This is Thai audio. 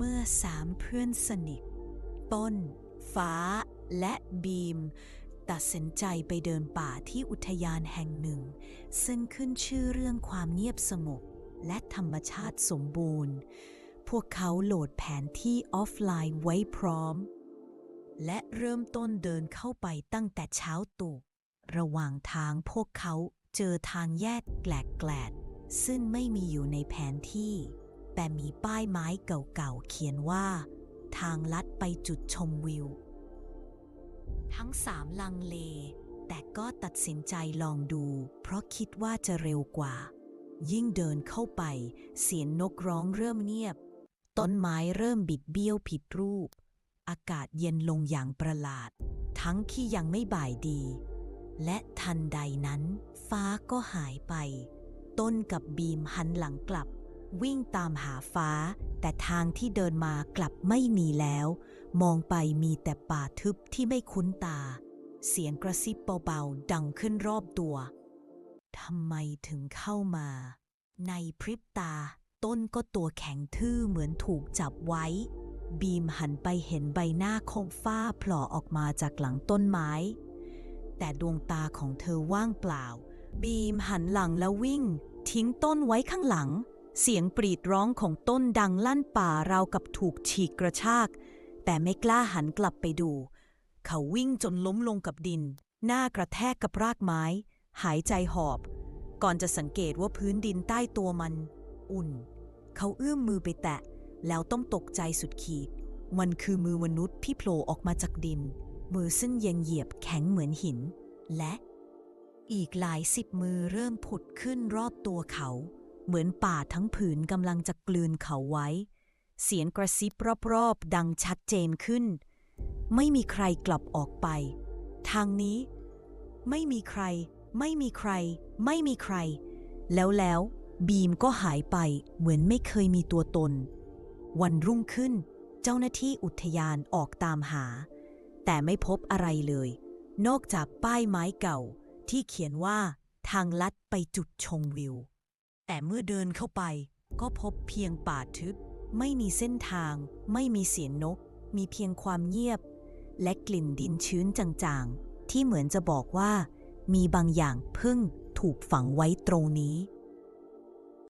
เมื่อสามเพื่อนสนิท ต้น ฟ้า และบีม ตัดสินใจไปเดินป่าที่อุทยานแห่งหนึ่ง ซึ่งขึ้นชื่อเรื่องความเงียบสงบและธรรมชาติสมบูรณ์ พวกเขาโหลดแผนที่ออฟไลน์ไว้พร้อม และเริ่มต้นเดินเข้าไปตั้งแต่เช้าตรู่ระหว่างทางพวกเขาเจอทางแยกแกลกๆซึ่งไม่มีอยู่ในแผนที่ แต่มีป้ายไม้เก่าๆเขียนว่า ทางลัดไปจุดชมวิว ทั้งสามลังเล แต่ก็ตัดสินใจลองดู เพราะคิดว่าจะเร็วกว่า ยิ่งเดินเข้าไป เสียงนกร้องเริ่มเงียบ ต้นไม้เริ่มบิดเบี้ยวผิดรูป อากาศเย็นลงอย่างประหลาด ทั้งที่ยังไม่บ่ายดี และทันใดนั้น ฟ้าก็หายไป ต้นกับบีมหันหลังกลับ วิ่งตามหาฟ้า แต่ทางที่เดินมากลับไม่มีแล้ว มองไปมีแต่ป่าทึบที่ไม่คุ้นตา เสียงกระซิบเบาๆ ดังขึ้นรอบตัวทำไมถึงเข้ามา ในพริบตา ต้นก็ตัวแข็งทื่อเหมือนถูกจับไว้ บีมหันไปเห็นใบหน้าของฟ้าผล่ออกมาจากหลังต้นไม้ แต่ดวงตาของเธอว่างเปล่า บีมหันหลังแล้ววิ่ง ทิ้งต้นไว้ข้างหลัง เสียงปรีดร้องของต้นดังลั่นป่าราวกับถูกฉีกกระชาก แต่ไม่กล้าหันกลับไปดู เขาวิ่งจนล้มลงกับดิน หน้ากระแทกกับรากไม้ หายใจหอบ ก่อนจะสังเกตว่าพื้นดินใต้ตัวมัน อุ่น เขาเอื้อมมือไปแตะ แล้วต้องตกใจสุดขีด มันคือมือมนุษย์ที่โผล่ออกมาจากดิน มือซึ่งยังเหยียบแข็งเหมือนหิน และ อีกหลายสิบมือเริ่มผุดขึ้นรอบตัวเขา เหมือนป่าทั้งผืนกำลังจะกลืนเขาไว้ เสียงกระซิบรอบๆ ดังชัดเจนขึ้น ไม่มีใครกลับออกไป ทางนี้ ไม่มีใคร ไม่มีใคร ไม่มีใคร แล้วแล้วบีมก็หายไปเหมือนไม่เคยมีตัวตน วันรุ่งขึ้น เจ้าหน้าที่อุทยานออกตามหา แต่ไม่พบอะไรเลย นอกจากป้ายไม้เก่าที่เขียนว่าทางลัดไปจุดชมวิว แต่เมื่อเดินเข้าไปก็พบเพียงป่าทึบ ไม่มีเส้นทาง ไม่มีเสียงนก มีเพียงความเงียบ และกลิ่นดินชื้นจางๆ ที่เหมือนจะบอกว่า มีบางอย่างเพิ่งถูกฝังไว้ตรงนี้